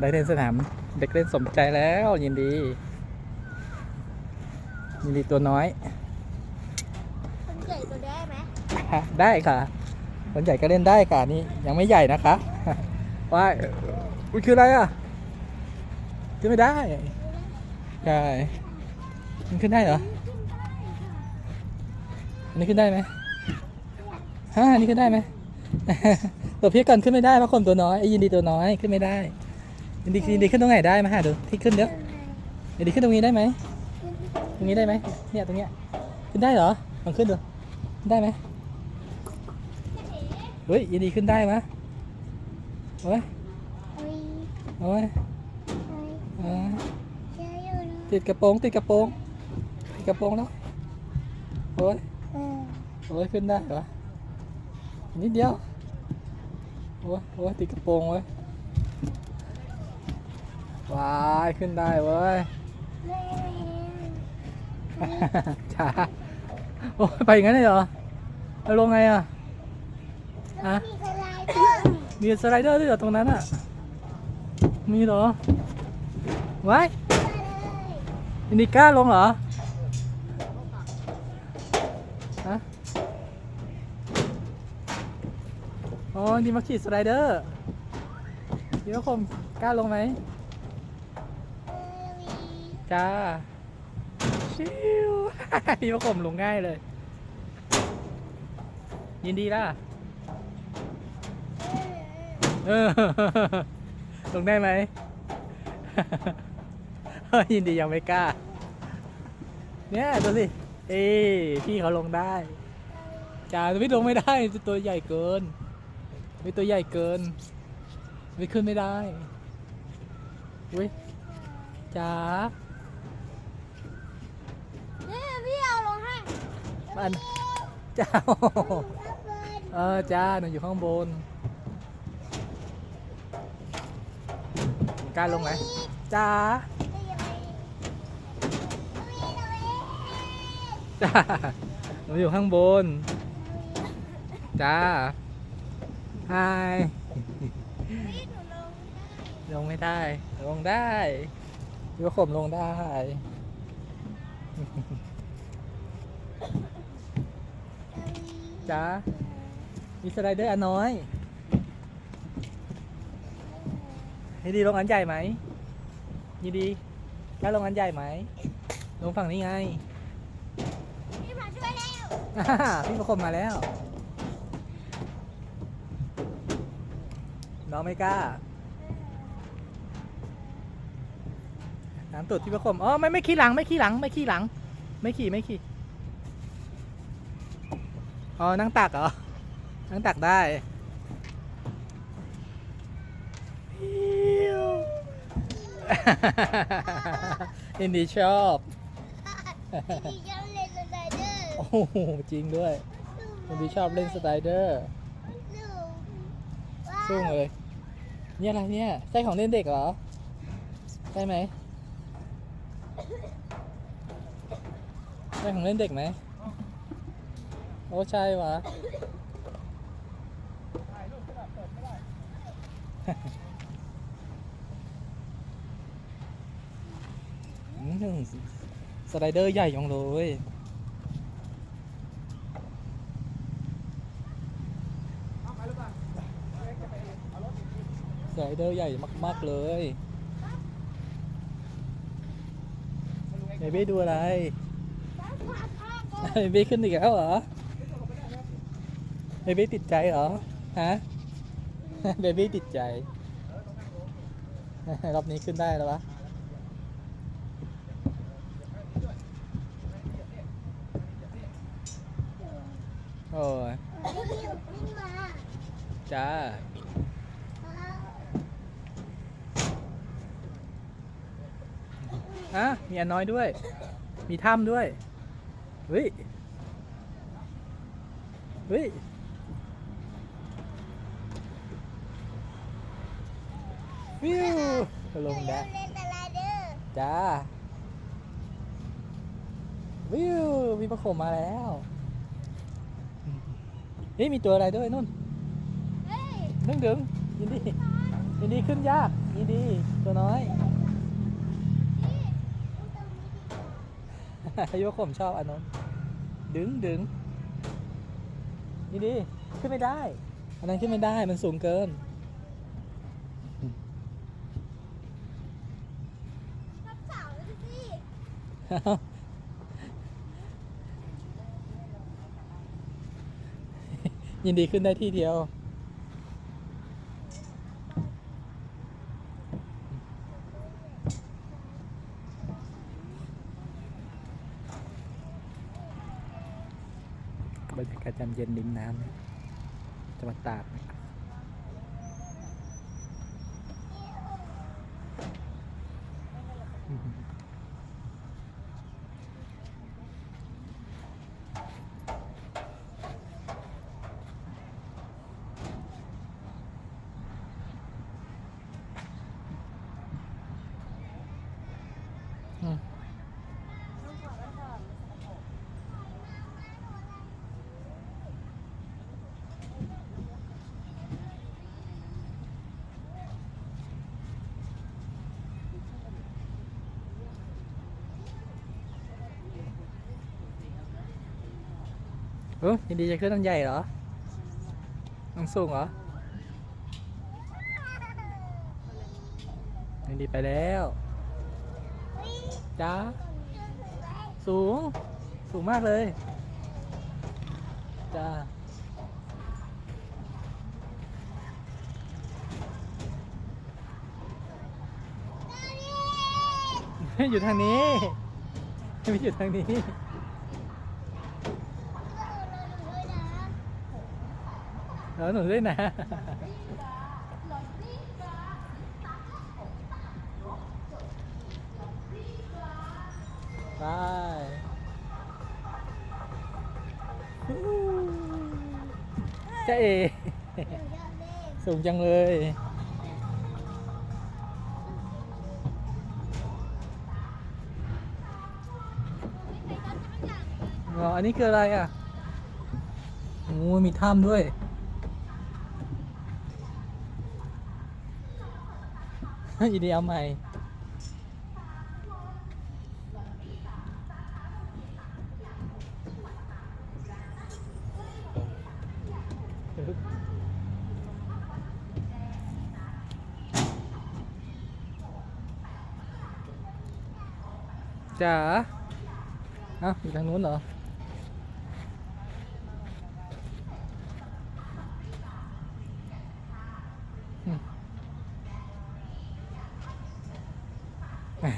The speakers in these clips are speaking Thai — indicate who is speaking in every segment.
Speaker 1: ได้เล่นสนามเด็กเล่นสมใจแล้วยินดี ยินดีตัวน้อย
Speaker 2: คนใหญ่ตัวได้ไหม
Speaker 1: ฮะได้ค่ะ คนใหญ่ก็เล่นได้ค่ะนี่ยังไม่ใหญ่นะคะว่าอุ้ยคืออะไรอะขึ้นไม่ได้ใช่มันขึ้นได้เหรออันนี้ขึ้นได้ไหมฮะอันนี้ขึ้นได้ไหมตัวพี่ก่อนขึ้นไม่ได้เพราะคนตัวน้อยไอ้ยินดีตัวน้อยขึ้นไม่ได้ ยินดียินดีขึ้นตรงไหนได้มาหาดูที่ขึ้นเดี๋ยวยินดีขึ้นตรงนี้ได้ไหมตรงนี้ได้ไหมเนี่ยตรงเนี้ยขึ้นได้เหรอลองขึ้นดูได้ไหมเฮ้ยยินดีขึ้นได้ไหมโอ้ย
Speaker 2: เฮ้ย
Speaker 1: โอ้ย
Speaker 2: เฮ้ย
Speaker 1: ติดกระโปรงติดกระโปรงติดกระโปรงแล้วโอ้ย
Speaker 2: เออ
Speaker 1: โอ้ยขึ้นได้เหรอนิดเดียวโอ้ยโอ้ยติดกระโปรงเว้ย ว้ายขึ้นได้เว้ย
Speaker 2: ไม่เห็น
Speaker 1: ช้าโอ้ยไปอย่างนั้นเลยเหรอแล้วลงไงอะ
Speaker 2: แล้ว
Speaker 1: ฮะ
Speaker 2: มีสไลเดอร์
Speaker 1: มีสไลเดอร์ด้วยเหรอตรงนั้นอะ มีเหรอว้ายอินดิก้าลงเหรอฮะอ๋อดีมาขี่สไลเดอร์ดีมาคมกล้าลงไหม
Speaker 2: เออมี
Speaker 1: จ้า ชิวดีมาคมลงง่ายเลย ยินดีล่ะ เออ ลงได้ไหมเฮ้ยยินดียังไม่กล้า เนี่ยดูสิ เอ้พี่เขาลงได้จ่าไม่ลงไม่ได้ตัวใหญ่เกินม่ตัวใหญ่เกินไม่ขึ้นไม่ได้เว้ยจ๋า
Speaker 2: เนี่ยพี่เอาลงให้
Speaker 1: บ้านจ้า
Speaker 2: เอ
Speaker 1: อจ้าหนูอยู่ข้างบนกล้าลงไหมจ้าจ้าหนูอยู่ข้างบน จ้าไฮ
Speaker 2: พี่หนูลง
Speaker 1: ไม่ได้ ลงได้ยกข่มลงได้ จ้ามีสไลเดอร์อันน้อยยินดีลงอันใหญ่ไหมยินดีกล้าลงอันใหญ่ไหม ลงฝั่งนี้ไง
Speaker 2: พี่มาช่วยแล้ว
Speaker 1: อ่าพี่ประคมมาแล้ว น้องไม่กล้า น้ำตุดพี่ประคม อ๋อ ไม่ไม่ขี่หลัง ไม่ขี่หลัง ไม่ขี่หลัง ไม่ขี่ ไม่ขี่ อ๋อ นั่งตักเหรอ นั่งตักได้อิ๊วอินดีชอบ
Speaker 2: พี่จะเล่นสไลเดอร์
Speaker 1: โอ้โห จริงด้วยอินดีชอบเล่นสไลเดอร์
Speaker 2: สู้
Speaker 1: สู้เลย เนี่ยอะไรเนี่ย ใช่ของเล่นเด็กเหรอ ใช่ไหมใช่ของเล่นเด็กไหม โอ้ใช่หวะสไลเดอร์ใหญ่จังเลยสไลเดอร์ใหญ่มาก ๆ เลยเบบี้ดูอะไรเบบี้ขึ้นอีกแล้วเหรอ เบบี้ติดใจเหรอ ฮะ เบบี้ติดใจ รอบนี้ขึ้นได้แล้ววะโอ้ย
Speaker 2: วิ่งมา
Speaker 1: จ้าอะมีอันน้อยด้วย มีถ้ำด้วย เฮ้ย เฮ้ย วิวลงได้
Speaker 2: เล่นสไลเดอร์
Speaker 1: จ้าวิวมีประโคมมาแล้วเฮ้ยมีตัวอะไรด้วยนุ่น
Speaker 2: เฮ้ย
Speaker 1: นึ่งดึงยินดียินดีขึ้นยากยินนี่ดีตัวน้อยยกผมชอบอันนั้นดึงดึงนี่ดีขึ้นไม่ได้ อันนั้นขึ้นไม่ได้มันสูงเกิน
Speaker 2: รับสาวเลยสิ
Speaker 1: ยินดีขึ้นได้ที่เดียว บรรยากาศยามเย็นริมน้ำจังหวัดตากอืม เออยินดีจะขึ้นต้นใหญ่เหรอต้องสูงเหรอยินดีไปแล้วจ้าสูง สูงมากเลยจ้าอยู่ทางนี้ ไม่อยู่ทางนี้ แล้วหนูด้วยนะไปฮู้จ้าเอสูงจังเลยอ๋ออันนี้คืออะไรอะโอ้ยมีถ้ำด้วย ยินดีเอาใหม่จ๋าเอ้าอยู่ทางนู้นเหรอ อืมแหม่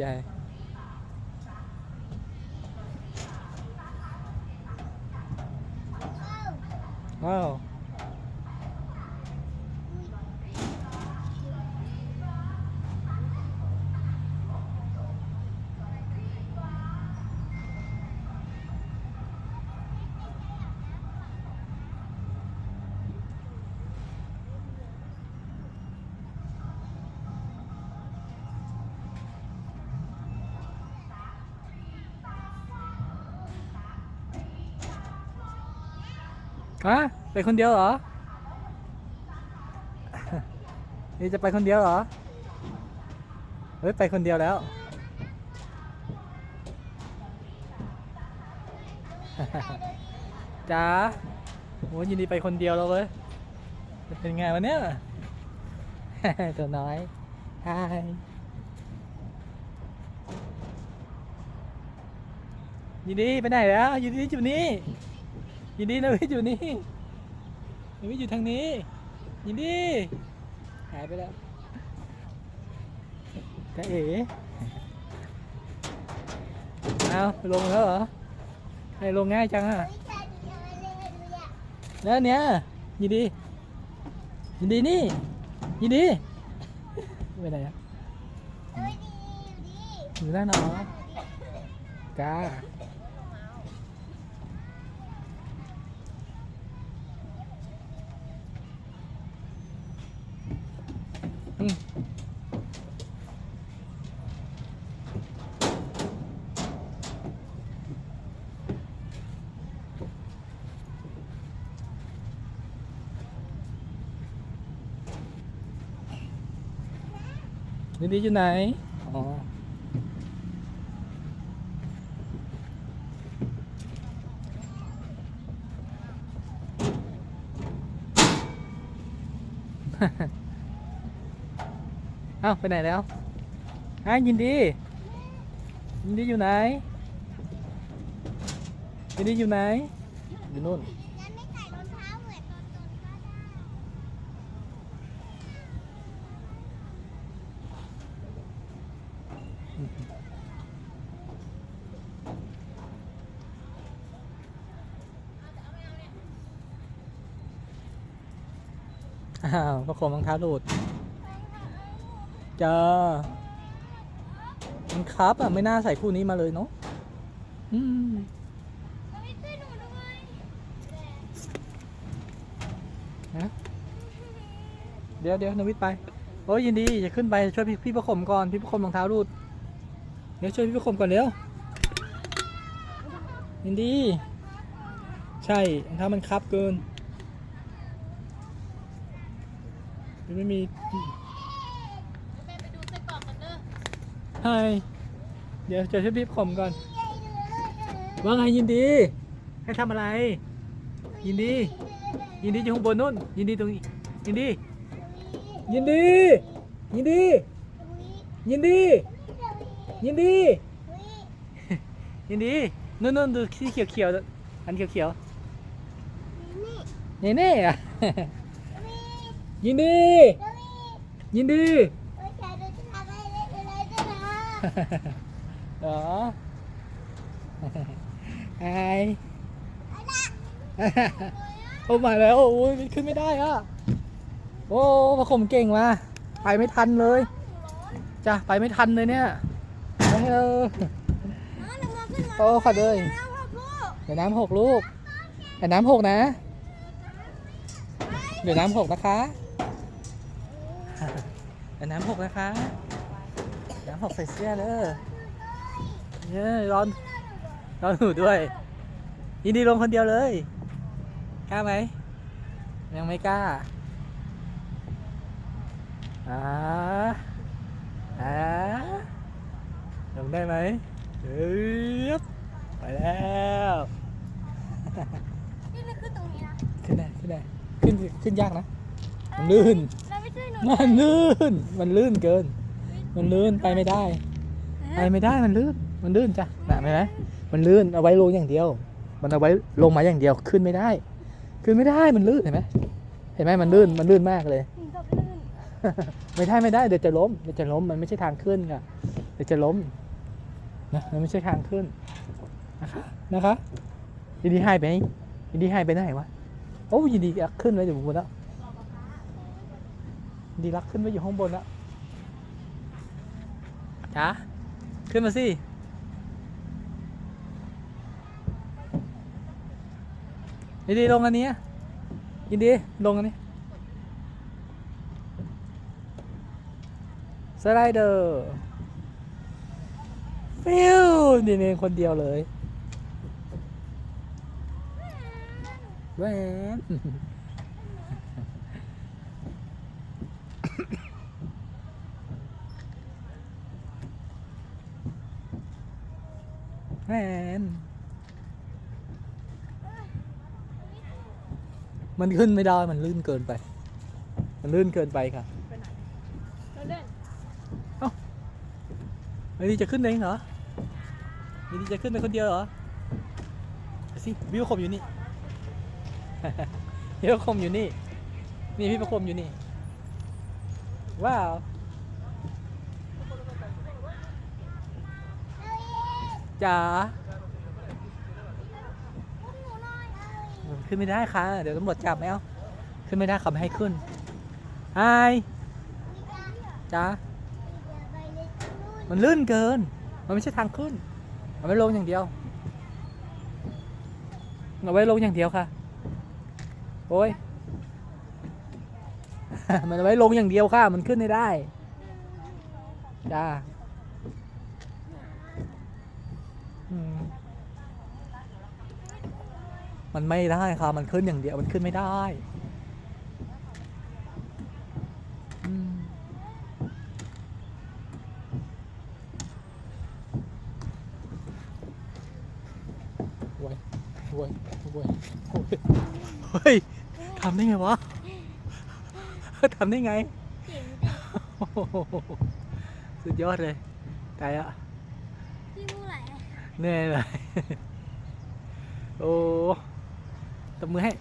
Speaker 1: ช ฮะไปคนเดียวเหรอ นี่จะไปคนเดียวเหรอ เฮ้ย ไปคนเดียวแล้ว จ้าโอ้ยินดีไปคนเดียวแล้วเว้ยเป็นไงวะเนี่ยตัวน้อยฮายยินดีไปไหนแล้วยินดีอยู่นี่ ยินดีนะวิทย์อยู่นี่นะวิทย์อยู่ทางนี้ ยินดี หายไปแล้วแต่เอ๋เอาลงแล้วเหรอให้ลงง่ายจังอะแล้วเนี้ยยินดี ยินดีนี่ ยินดีไปไหนอะอยู่ด้านหนอจ้า อืมยินดีอยู่ไหน อ้าไปไหนแล้วฮะยินดี ยินดีอยู่ไหน ยินดีอยู่ไหน อยู่นู่น
Speaker 2: งั้นไม่ใส่รองเท้าเหมือนตอนตนก็ได้
Speaker 1: อ้าวประคมรองเท้าหลุด จอมันครับอะ ไม่น่าใส่คู่นี้มาเลยเนาะอืม
Speaker 2: เราไม่ช่วยหนูด้วย
Speaker 1: ฮะเดี๋ยวเดี๋ยวนวิทไปโอ้ยยินดีจะขึ้นไปช่วยพี่พี่ประคมก่อนพี่ประคมรองเท้าหลุดเดี๋ยวช่วยพี่ประคมก่อนเร็วยินดี ใช่รองเท้ามันครับเกินมันไม่มี
Speaker 3: ไปดูไส้กรอกกันเด้อ
Speaker 1: ไฮเดี๋ยวจะช่วยพี่ประคมก่อน ว่าไงยินดี ให้ทำอะไร ยินดี ยินดีอยู่ข้างบนนู่น ยินดีตรงนี้ ยินดี ยินดี ยินดี ยินดี ยินดี ยินดีนู่นนู่นดูที่เขียวเขียวอันเขียวเขียวๆเน่เน่อะยินดี ยินดี เหรอไอโอ้มาแล้ว โอ้ยมันขึ้นไม่ได้อะโอ้ประคมเก่งว่ะไปไม่ทันเลยจ้ะไปไม่ทันเลยเนี่ยไปเออโอ้ขอเลยเดี๋ยวน้ำหกลูกเดี๋ยวน้ำหกนะ เดี๋ยวน้ำหกนะคะเดี๋ยวน้ำหกนะคะ น้ำหกใส่เสื้อเลยเย้ร้อนร้อนหนูด้วยยินดีลงคนเดียวเลย กล้าไหม ยังไม่กล้าอ่าอ่าลงได้ไหมเอ้ยบไปแล้ว
Speaker 2: นี่มันคือตรงนี้นะ
Speaker 1: ขึ้นได้ขึ้นได้ขึ้นขึ้นยากนะมันลื่น
Speaker 2: เราไม่ช่วยหนู
Speaker 1: มันลื่น มันลื่นเกิน มันลื่นไปไม่ได้ ไปไม่ได้มันลื่น มันลื่นจ้ะน่ะเห็นไหมมันลื่นเอาไว้ลงอย่างเดียว มันเอาไว้ลงมาอย่างเดียวขึ้นไม่ได้ ขึ้นไม่ได้มันลื่นเห็นไหมเห็นไหมมันลื่นมันลื่นมากเลย
Speaker 2: หนูกับลื่น
Speaker 1: ไม่ได้ไม่ได้เดี๋ยวจะล้มเดี๋ยวจะล้มมันไม่ใช่ทางขึ้นค่ะเดี๋ยวจะล้มนะมันไม่ใช่ทางขึ้นนะคะนะคะยินดีให้ไปไหนยินดีให้ไปไหนวะโอ้ยินดีรักขึ้นไว้อยู่บนแล้วยินดีรักขึ้นไว้อยู่ข้างบนแล้ว จ้าขึ้นมาสิยินดีลงอันนี้ยินดีลงอันนี้สไลเดอร์ฟิวนี่เองคนเดียวเลยแหวน น มันขึ้นไม่ได้ มันลื่นเกินไป มันลื่นเกินไปค่ะ
Speaker 3: เราเล่น
Speaker 1: ไอ้นี่จะขึ้นเองเหรอไอ้นี่จะขึ้นไปคนเดียวเหรอเอาสิพี่ประคมอยู่นี่พี่ประคมอยู่นี่ นี่พี่ประคมอยู่นี่ ว้าว จ๋า
Speaker 2: อุ้มหนูหน่อยเอ้ย
Speaker 1: ขึ้นไม่ได้ค่ะ เดี๋ยวตำรวจจับไหมเอาขึ้นไม่ได้เขาไม่ให้ขึ้นไฮจ๋ามันลื่นเกิน มันไม่ใช่ทางขึ้นมันไว้ลงอย่างเดียว เอาไว้ลงอย่างเดียวค่ะ โอ้ย มันเอาไว้ลงอย่างเดียวค่ะ มันขึ้นไม่ได้ จ้า มันไม่ได้ค่ะมันขึ้นอย่างเดียวมันขึ้นไม่ได้เว้ยเว้ยเฮ้ยทำได้ไงวะทำได้ไง
Speaker 2: สุ
Speaker 1: ดยอดเลยตายอะเหนื่อยเลยโอ้ ตบมือให้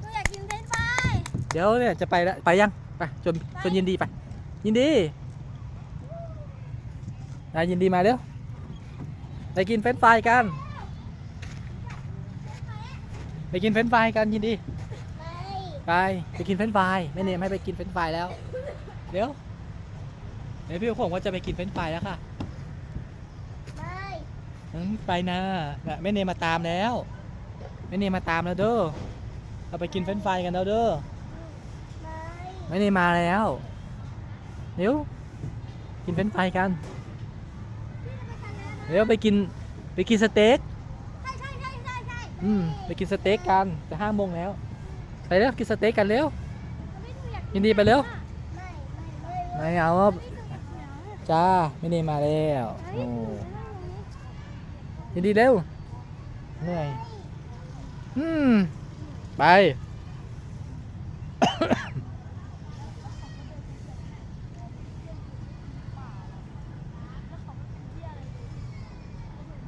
Speaker 2: หนูอยากกินเฟรนช์ฟราย
Speaker 1: เดี๋ยวเนี่ยจะไปแล้วไปยังไปจนจนยินดีไป ยินดีนายยินดีมาเร็วไปกินเฟรนช์ฟรายกันไปกินเฟรนช์ฟรายกันยินดี
Speaker 2: ไป
Speaker 1: ไปไปกินเฟรนช์ฟรายแม่เนมให้ไปกินเฟรนช์ฟรายแล้วเดี๋ยวเดี๋ยวพี่ขงว่าจะไปกินเฟรนช์ฟรายแล้วค่ะ
Speaker 2: ไป
Speaker 1: อืมไปนะน่ะแม่เนมมาตามแล้ว แม่เนมมาตามแล้วเด้อเราไปกินเฟรนช์ฟรายกันแล้วเด้อ
Speaker 2: ไป
Speaker 1: แม่เนมมาแล้วเดี๋ยวกินเฟรนช์ฟรายกันเดี๋ยวไปกินไปกินสเต็ก
Speaker 2: ใช่ใช่ใช่ใช่ใช่
Speaker 1: อืมไปกินสเต็กกันจะห้าโมงแล้ว ไปเร็วกินสเต็กกันเร็ว
Speaker 2: ไม่หนูอยาก
Speaker 1: ยินดีไปเร็ว
Speaker 2: ไม่ไม่ไม่
Speaker 1: ไม่เอาอะจ้าแม่เนมมาแล้วโอ้ยินดีเร็วเหนื่อย อืม ไป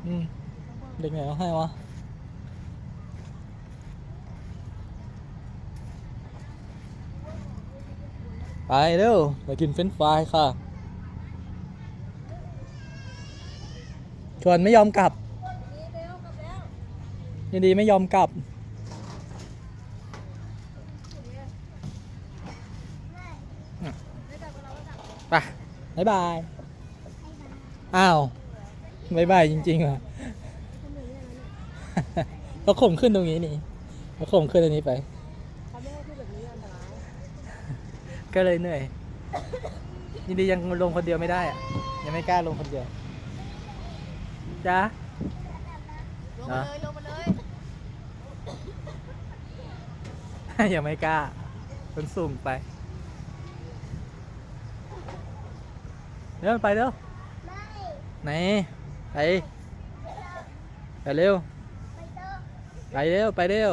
Speaker 1: อืม เด็กไหนเอาให้วะไปเร็วไปกินเฟรนช์ฟรายค่ะ ชวนไม่ยอมกลับ ยินดีไม่ยอมกลับ ไปบ๊ายบาย อ้าวบ๊ายบายจริงๆเหรอเราข่มขึ้นตรงนี้นี่เราข่มขึ้นตรงนี้ไป ก็เลยเหนื่อย ยินดียังลงคนเดียวไม่ได้อะยังไม่กล้าลงคนเดียว จ้า
Speaker 3: ลงมาเลยลงมาเลย
Speaker 1: ยังไม่กล้ามันสูงไปเร็วไปเร็ว
Speaker 2: ไม่
Speaker 1: ไหนไปไปเร็ว
Speaker 2: ไปเตอ
Speaker 1: ไปเร็วไปเร็ว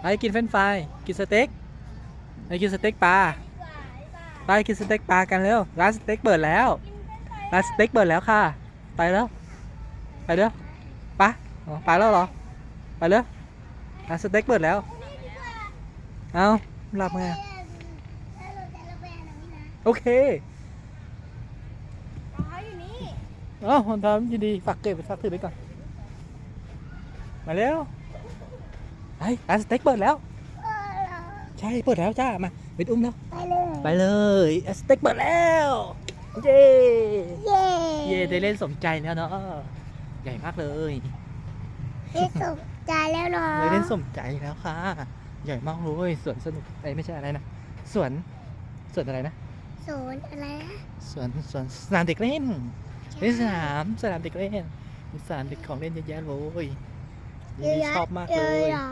Speaker 1: ไปกินเฟรนช์ฟรายกินสเต็กไปกินสเต็กปลา
Speaker 2: ไปไป
Speaker 1: ไปกินสเต็กปลากันเร็วร้านสเต็กเปิดแล้วร้านสเต็กเปิดแล้วค่ะ ไปแล้ว ไปเร็วไปะอ๋อไปแล้วเหรอ ไปเร็วร้านสเต็กเปิดแล้ว เอาหลับไง
Speaker 2: แล้วเราจะระแวงหน่อยนะ
Speaker 1: โอเค
Speaker 2: รองเท้าอยู่นี่
Speaker 1: เอ้าคนทำยินดีฝากเก็บฝากถือไปก่อน มาเร็วไปร้านสเต็กเปิดแล้ว
Speaker 2: เออเหรอ
Speaker 1: ใช่เปิดแล้วจ้า มาไปอุ้มแล้ว
Speaker 2: ไปเลย
Speaker 1: ไปเลยร้านสเต็กเปิดแล้ว เย้
Speaker 2: เย้
Speaker 1: เย่ได้เล่นสมใจแล้วเนาะใหญ่มากเลย
Speaker 2: ได้สมใจแล้วเหรอ
Speaker 1: ได้เล่นสมใจแล้วค่ะ ใหญ่มากเลยสวนสนุกไอ้ยไม่ใช่อะไรนะสวนสวนอะไรนะ
Speaker 2: สวนอะไรนะ
Speaker 1: สวนสวนสนามเด็กเล่นนี่สนามสนามเด็กเล่นมีสนามเด็กของเล่นเยอะแยะเลยนี่ชอบมากเลย
Speaker 2: เหรอ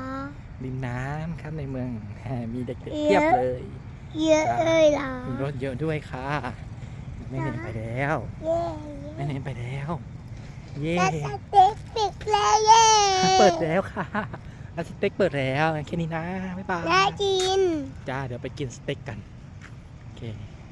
Speaker 1: ริมน้ำครับในเมืองแหมมีเด็กๆ
Speaker 2: เย
Speaker 1: เทียบ
Speaker 2: อะ
Speaker 1: เลย
Speaker 2: เยอะเลยเหรอ
Speaker 1: มีรถเยอะด้วยค่ะ แม่เนนไปแล้ว
Speaker 2: เย้
Speaker 1: แม่เนนไปแล้ว เย่
Speaker 2: แล้วสเต็กปิดแล้วเย้
Speaker 1: เปิดแล้วค่ะร้านสเต็กเปิดแล้วแค่นี้นะบ๊ายบาย
Speaker 2: ได้กิน
Speaker 1: จ้าเดี๋ยวไปกินสเต็กกัน โอเค